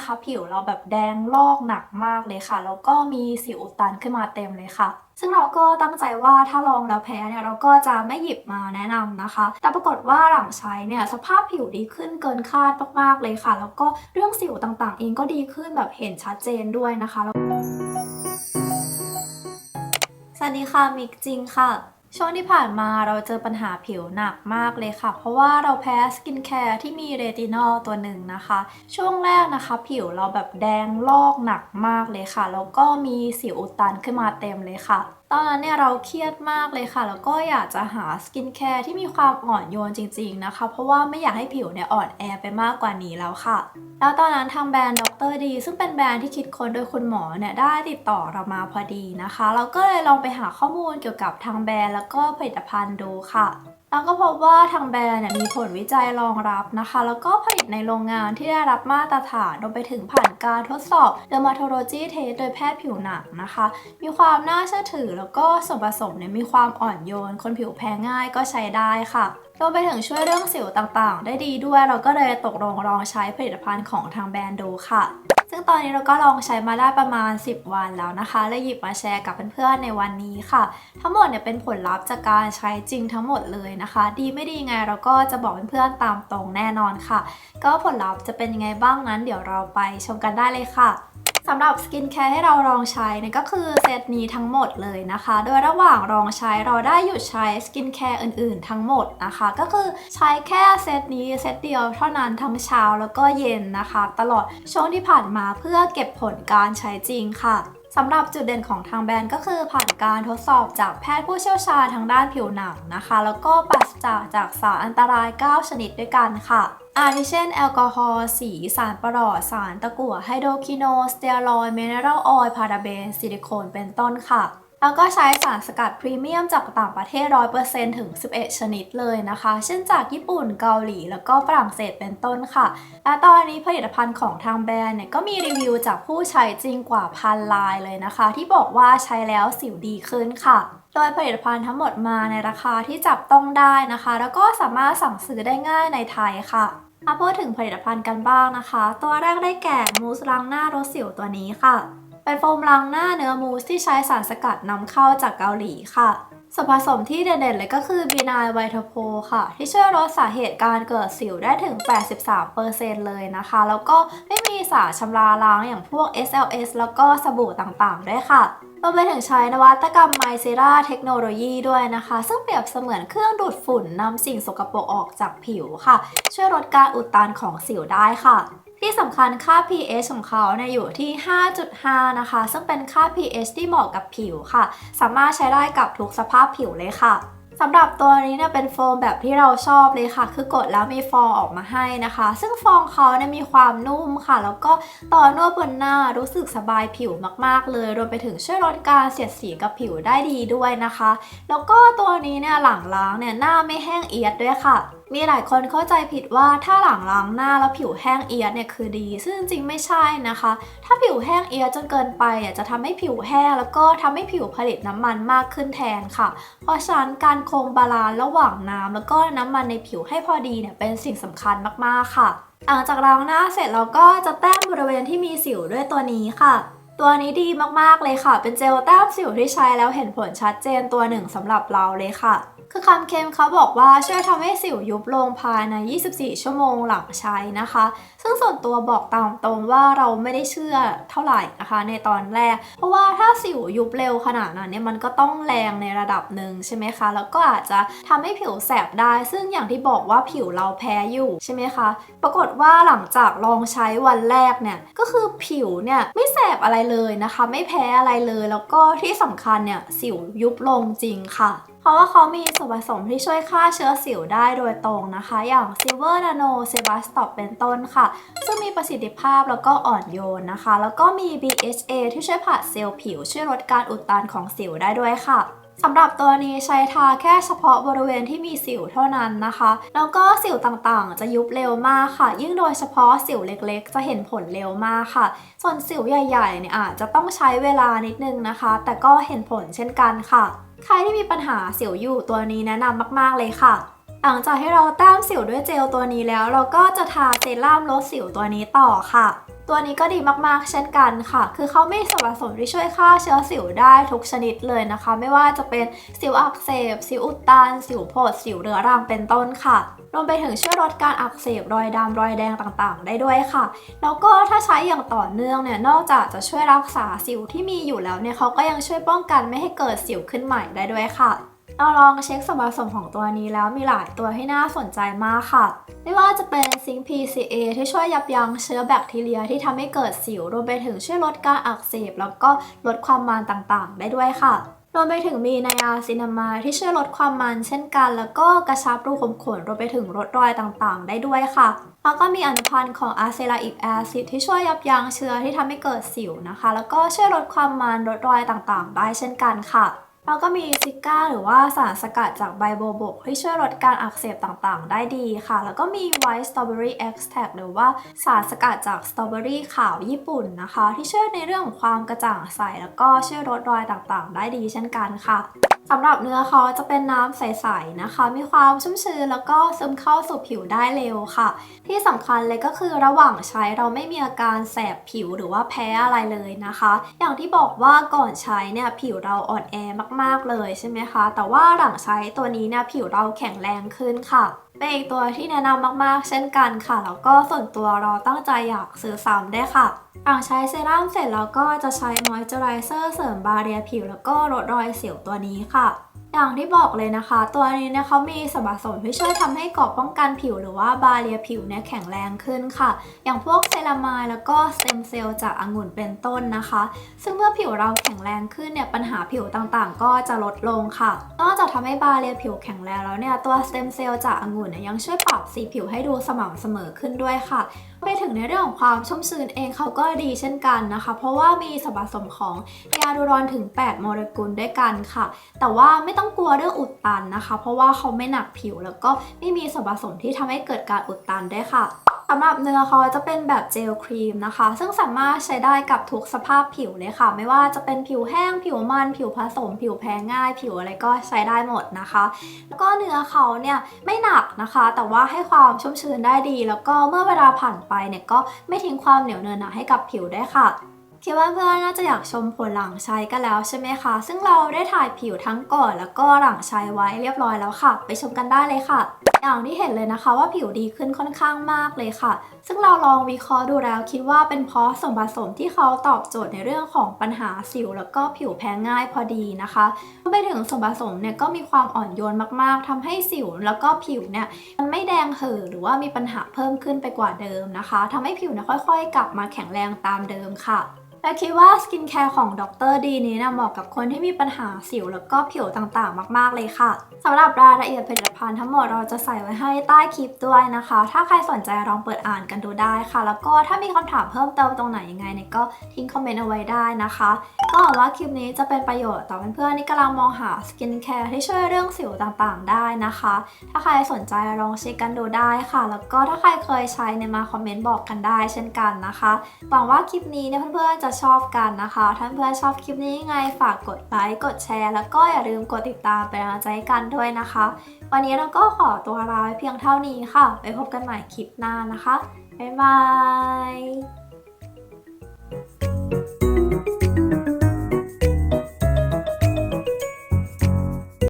นะคะ ผิวเราแบบแดงลอกหนักมากเลยค่ะ แล้วก็มีสิวอุดตันขึ้นมาเต็มเลยค่ะ ซึ่งเราก็ตั้งใจว่าถ้าลองแล้วแพ้เนี่ยเราก็จะไม่หยิบมาแนะนำนะคะ แต่ปรากฏว่าหลังใช้เนี่ยสภาพผิวดีขึ้นเกินคาดมากๆเลยค่ะ แล้วก็เรื่องสิวต่างๆ เองก็ดีขึ้นแบบเห็นชัดเจนด้วยนะคะสวัสดีค่ะมิกจริงค่ะ ช่วงที่ผ่านมาเราเจอปัญหาผิวหนักมากเลยค่ะ เพราะว่าเราแพ้สกินแคร์ที่มีเรตินอลตัวหนึ่งนะคะ ช่วงแรกนะคะ ผิวเราแบบแดงลอกหนักมากเลยค่ะ แล้วก็มีสิวอุดตันขึ้นมาเต็มเลยค่ะ ตอนนั้นเนี่ยเราเครียดมากเลยค่ะ แล้วก็อยากจะหาสกินแคร์ที่มีความอ่อนโยนจริงๆนะคะ เพราะว่าไม่อยากให้ผิวเนี่ยอ่อนแอไปมากกว่านี้แล้วค่ะ แล้วตอนนั้นทางแบรนด์ดรดีซึ่งเป็นแบรนด์ที่คิดค้นโดยคุณหมอเนี่ยได้ติดต่อเรามาพอดีนะคะ เราก็เลยลองไปหาข้อมูลเกี่ยวกับทางแบรนด์แล้วก็ผลิตภัณฑ์ดูค่ะ แล้วก็พบว่าทางแบรนด์มีผลวิจัยรองรับนะคะ แล้วก็ผลิตในโรงงานที่ได้รับมาตรฐานรวมไปถึงผ่านการทดสอบ dermatology test โดยแพทย์ผิวหนังนะคะ มีความน่าเชื่อถือแล้วก็ส่วนผสมเนี่ยมีความอ่อนโยน คนผิวแพ้ง่ายก็ใช้ได้ค่ะรวมไปถึงช่วยเรื่องสิวต่างๆ ได้ดีด้วยเราก็เลยตกลงลองใช้ผลิตภัณฑ์ของทางแบรนด์ดูค่ะ ซึ่งตอนนี้เราก็ลองใช้มาได้ประมาณ 10 วันแล้วนะคะและหยิบมาแชร์กับเพื่อนๆในวันนี้ค่ะ ทั้งหมดเนี่ยเป็นผลลัพธ์จากการใช้จริงทั้งหมดเลยนะคะ ดีไม่ดีไงเราก็จะบอกเพื่อนๆตามตรงแน่นอนค่ะ ก็ผลลัพธ์จะเป็นยังไงบ้างนั้น เดี๋ยวเราไปชมกันได้เลยค่ะ สำหรับสกินแคร์ให้เราลองใช้เนี่ยก็คือเซตนี้ทั้งหมดเลยนะคะ โดยระหว่างลองใช้เราได้หยุดใช้สกินแคร์อื่นๆ ทั้งหมดนะคะ ก็คือใช้แค่เซตนี้เซตเดียวเท่านั้นทั้งเช้าแล้วก็เย็นนะคะ ตลอดช่วงที่ผ่านมาเพื่อเก็บผลการใช้จริงค่ะ สำหรับจุดเด่นของทางแบรนด์ก็คือผ่านการทดสอบจากแพทย์ผู้เชี่ยวชาญทางด้านผิวหนังนะคะ แล้วก็ปราศจากจากสารอันตราย 9 ชนิดด้วยกันค่ะ อาทิเช่น แอลกอฮอล์สี สารประหลอด สารตะกั่วไฮโดรคิโน สเตียรอยเมเนอรัลออยล์พาราเบน ซิลิโคนเป็นต้นค่ะ แล้วก็ใช้สารสกัดพรีเมียมจากต่างประเทศ 100%ถึง 11 ชนิดเลยนะคะ เช่นจากญี่ปุ่นเกาหลี แล้วก็ฝรั่งเศสเป็นต้นค่ะ และตอนนี้ผลิตภัณฑ์ของทางแบรนด์เนี่ยก็มีรีวิวจากผู้ใช้จริงกว่าพันลายเลยนะคะ ที่บอกว่าใช้แล้วสิวดีขึ้นค่ะโดยผลิตภัณฑ์ทั้งหมดมาในราคาที่จับต้องได้นะคะ แล้วก็สามารถสั่งซื้อได้ง่ายในไทยค่ะมาพูดถึงผลิตภัณฑ์กันบ้างนะคะ ตัวแรกได้แก่มูสล้างหน้ารสสิวตัวนี้ค่ะ เป็นโฟมล้างหน้าเนื้อมูสที่ใช้สารสกัดนำเข้าจากเกาหลีค่ะส่วนผสมที่เด่นๆเลยก็คือบีนายไวโทโพค่ะ ที่ช่วยลดสาเหตุการเกิดสิวได้ถึง 83%เลยนะคะ แล้วก็ไม่มีสารชำระล้างอย่างพวก SLS แล้วก็สบู่ต่างๆ ด้วยค่ะรวมไปถึงใช้นวัตกรรมไมเซราเทคโนโลยีด้วยนะคะ ซึ่งเปรียบเสมือนเครื่องดูดฝุ่นนำสิ่งสกปรกออกจากผิวค่ะ ช่วยลดการอุดตันของสิวได้ค่ะ ที่สำคัญค่า pH ของเขาเนี่ยอยู่ที่ 5.5 นะคะ ซึ่งเป็นค่า pH ที่เหมาะกับผิวค่ะ สามารถใช้ได้กับทุกสภาพผิวเลยค่ะสำหรับตัวนี้เนี่ยเป็นโฟมแบบที่เราชอบเลยค่ะ คือกดแล้วมีฟองออกมาให้นะคะ ซึ่งฟองเขาเนี่ยมีความนุ่มค่ะ แล้วก็ต่อนวดบนหน้ารู้สึกสบายผิวมากๆเลย รวมไปถึงช่วยลดการเสียดสีกับผิวได้ดีด้วยนะคะ แล้วก็ตัวนี้เนี่ยหลังล้างเนี่ยหน้าไม่แห้งเอียดด้วยค่ะ มีหลายคนเข้าใจผิดว่าถ้าหลังล้างหน้าแล้วผิวแห้งเอียดเนี่ยคือดี ซึ่งจริงๆไม่ใช่นะคะ ถ้าผิวแห้งเอียดจนเกินไปอะจะทำให้ผิวแห้งแล้วก็ทำให้ผิวผลิตน้ำมันมากขึ้นแทนค่ะ เพราะฉะนั้นการคงบาลานซ์ระหว่างน้ำแล้วก็น้ำมันในผิวให้พอดีเนี่ยเป็นสิ่งสำคัญมากๆค่ะ หลังจากล้างหน้าเสร็จเราก็จะแต้มบริเวณที่มีสิวด้วยตัวนี้ค่ะตัวนี้ดีมากๆเลยค่ะ เป็นเจลแต้มสิวที่ใช้แล้วเห็นผลชัดเจนตัวหนึ่งสำหรับเราเลยค่ะ คือคำเค็มเขาบอกว่าช่วยทำให้สิวยุบลงภายใน 24 ชั่วโมงหลังใช้นะคะ ซึ่งส่วนตัวบอกตามตรงว่าเราไม่ได้เชื่อเท่าไหร่นะคะ ในตอนแรก เพราะว่าถ้าสิวยุบเร็วขนาดนั้นเนี่ยมันก็ต้องแรงในระดับหนึ่งใช่ไหมคะ แล้วก็อาจจะทำให้ผิวแสบได้ ซึ่งอย่างที่บอกว่าผิวเราแพ้อยู่ใช่ไหมคะ ปรากฏว่าหลังจากลองใช้วันแรกเนี่ยก็คือผิวเนี่ยไม่แสบอะไรเลยนะคะ ไม่แพ้อะไรเลย แล้วก็ที่สำคัญเนี่ยสิวยุบลงจริงค่ะ เพราะว่าเขามีส่วนผสมที่ช่วยฆ่าเชื้อสิวได้โดยตรงนะคะ อย่าง Silver Nano s e b a s t o p เป็นต้นค่ะ ซึ่งมีประสิทธิภาพแล้วก็อ่อนโยนนะคะ แล้วก็มี BHA ที่ช่วยผัดเซลล์ผิว ช่วยลดการอุดตันของสิวได้ด้วยค่ะสำหรับตัวนี้ใช้ทาแค่เฉพาะบริเวณที่มีสิวเท่านั้นนะคะ แล้วก็สิวต่างๆ จะยุบเร็วมากค่ะ ยิ่งโดยเฉพาะสิวเล็กๆ จะเห็นผลเร็วมากค่ะ ส่วนสิวใหญ่ๆเนี่ยอาจจะต้องใช้เวลานิดนึงนะคะ แต่ก็เห็นผลเช่นกันค่ะ ใครที่มีปัญหาสิวอยู่ตัวนี้แนะนำมาก ๆ เลยค่ะ หลังจากที่เราแต้มสิวด้วยเจลตัวนี้แล้ว เราก็จะทาเซรั่มลดสิวตัวนี้ต่อค่ะ ตัวนี้ก็ดีมากๆเช่นกันค่ะ คือเขามีส่วนผสมที่ช่วยฆ่าเชื้อสิวได้ทุกชนิดเลยนะคะ ไม่ว่าจะเป็นสิวอักเสบ สิวอุดตัน สิวโผดสิวเรื้อรังเป็นต้นค่ะ รวมไปถึงช่วยลดการอักเสบรอยดำรอยแดงต่างๆ ได้ด้วยค่ะ แล้วก็ถ้าใช้อย่างต่อเนื่องเนี่ยนอกจากจะช่วยรักษาสิวที่มีอยู่แล้วเนี่ยเขาก็ยังช่วยป้องกันไม่ให้เกิดสิวขึ้นใหม่ได้ด้วยค่ะเราลองเช็คส่วนผสมของตัวนี้แล้วมีหลายตัวที่น่าสนใจมากค่ะ ไม่ว่าจะเป็นซิงค์ PCA ที่ช่วยยับยั้งเชื้อแบคทีเรียที่ทำให้เกิดสิวรวมไปถึงช่วยลดการอักเสบ แล้วก็ลดความมันต่างๆ ได้ด้วยค่ะ รวมไปถึงมีไนอาซินามาที่ช่วยลดความมันเช่นกัน แล้วก็กระชับรูขุมขนรวมไปถึงลดรอยต่างๆ ได้ด้วยค่ะ แล้วก็มีอนุพันธ์ของอะเซลาอิกแอซิดที่ช่วยยับยั้งเชื้อที่ทำให้เกิดสิวนะคะ แล้วก็ช่วยลดความมันลดรอยต่างๆ ได้เช่นกันค่ะ แล้วก็มีซิก้าหรือว่าสารสกัดจากใบโบบกที่ช่วยลดการอักเสบต่างๆ ได้ดีค่ะ แล้วก็มีไวท์สตรอเบอรี่เอ็กซ์แทหรือว่าสารสกัดจากสตรอเบอรี่ขาวญี่ปุ่นนะคะ ที่ช่วยในเรื่องของความกระจ่างใสแล้วก็ช่วยลดรอยต่างๆ ได้ดีเช่นกันค่ะ สำหรับเนื้อเขาจะเป็นน้ำใสๆนะคะ มีความชุ่มชื้นแล้วก็ซึมเข้าสู่ผิวได้เร็วค่ะ ที่สำคัญเลยก็คือระหว่างใช้เราไม่มีอาการแสบผิวหรือว่าแพ้อะไรเลยนะคะ อย่างที่บอกว่าก่อนใช้เนี่ยผิวเราอ่อนแอมากๆเลยใช่ไหมคะ แต่ว่าหลังใช้ตัวนี้เนี่ยผิวเราแข็งแรงขึ้นค่ะ เป็นอีกตัวที่แนะนำมากๆ เช่นกันค่ะ แล้วก็ส่วนตัวเราตั้งใจอยากซื้อซ้ำได้ค่ะหลังใช้เซรั่มเสร็จแล้วก็จะใช้มอยเจอไรเซอร์เสริมบาเรียผิว แล้วก็ลดรอยสิวตัวนี้ค่ะ อย่างที่บอกเลยนะคะ ตัวนี้เนี่ยเขามีส่วนผสมที่ช่วยทำให้เกราะป้องกันผิวหรือว่าบาเรียผิวเนี่ยแข็งแรงขึ้นค่ะ อย่างพวกเซรามายแล้วก็สเต็มเซลล์จากองุ่นเป็นต้นนะคะ ซึ่งเมื่อผิวเราแข็งแรงขึ้นเนี่ยปัญหาผิวต่างๆ ก็จะลดลงค่ะนอกจากทำให้บาเรียผิวแข็งแรงแล้วเนี่ยตัวสเต็มเซลล์จากองุ่นเนี่ยยังช่วยปรับสีผิวให้ดูสม่ำเสมอขึ้นด้วยค่ะไปถึงในเรื่องของความชุ่มชื้นเองเขาก็ดีเช่นกันนะคะ เพราะว่ามีส่วนผสมของยาดูรอนถึง 8 โมเลกุลด้วยกันค่ะ แต่ว่าไม่ต้องกลัวเรื่องอุดตันนะคะ เพราะว่าเขาไม่หนักผิวแล้วก็ไม่มีส่วนผสมที่ทำให้เกิดการอุดตันด้วยค่ะสำหรับเนื้อเขาจะเป็นแบบเจลครีมนะคะ ซึ่งสามารถใช้ได้กับทุกสภาพผิวเลยค่ะ ไม่ว่าจะเป็นผิวแห้ง ผิวมัน ผิวผสม ผิวแพ้ง่าย ผิวอะไรก็ใช้ได้หมดนะคะ แล้วก็เนื้อเขาเนี่ยไม่หนักนะคะ แต่ว่าให้ความชุ่มชื้นได้ดี แล้วก็เมื่อเวลาผ่านไปเนี่ยก็ไม่ทิ้งความเหนียวเนินหนะให้กับผิวได้ค่ะ คิดว่าเพื่อนน่าจะอยากชมผลหลังใช้กันแล้วใช่ไหมคะ ซึ่งเราได้ถ่ายผิวทั้งก่อนแล้วก็หลังใช้ไว้เรียบร้อยแล้วค่ะ ไปชมกันได้เลยค่ะ อย่างที่เห็นเลยนะคะว่าผิวดีขึ้นค่อนข้างมากเลยค่ะ ซึ่งเราลองวิเคราะห์ดูแล้วคิดว่าเป็นเพราะส่วนผสมที่เขาตอบโจทย์ในเรื่องของปัญหาสิว แล้วก็ผิวแพ้ง่ายพอดีนะคะรวมไปถึงส่วนผสมเนี่ยก็มีความอ่อนโยนมากๆทำให้สิวแล้วก็ผิวเนี่ยมันไม่แดงเห่อหรือว่ามีปัญหาเพิ่มขึ้นไปกว่าเดิมนะคะทำให้ผิวเนี่ยค่อย ๆ กลับมาแข็งแรงตามเดิมค่ะ และคิดว่าสกินแคร์ของดรดีนี้นะเหมาะกับคนที่มีปัญหาสิวแล้วก็ผิวต่างๆ มากๆเลยค่ะสำหรับรายละเอียดผลิตภัณฑ์ทั้งหมดเราจะใส่ไว้ให้ใต้คลิปด้วยนะคะ ถ้าใครสนใจลองเปิดอ่านกันดูได้ค่ะ แล้วก็ถ้ามีคำถามเพิ่มเติมตรงไหนยังไงเนี่ยก็ทิ้งคอมเมนต์เอาไว้ได้นะคะ ก็หวังว่าคลิปนี้จะเป็นประโยชน์ต่อเพื่อนๆที่กำลังมองหาสกินแคร์ที่ช่วยเรื่องสิวต่างๆ ได้นะคะ ถ้าใครสนใจลองเช็คกันดูได้ค่ะ แล้วก็ถ้าใครเคยใช้เนี่ยมาคอมเมนต์บอกกันได้เช่นกันนะคะหวังว่าคลิปนี้เนี่ยเพื่อนๆจะชอบกันนะคะ ท่าเพื่อนชอบคลิปนี้ยังไงฝากกดไลค์กดแชร์ แล้วก็อย่าลืมกดติดตามเป็นกำลังใจให้กันด้วยนะคะ วันนี้เราก็ขอตัวลาไปเพียงเท่านี้ค่ะ ไปพบกันใหม่คลิปหน้านะคะบ๊ายบาย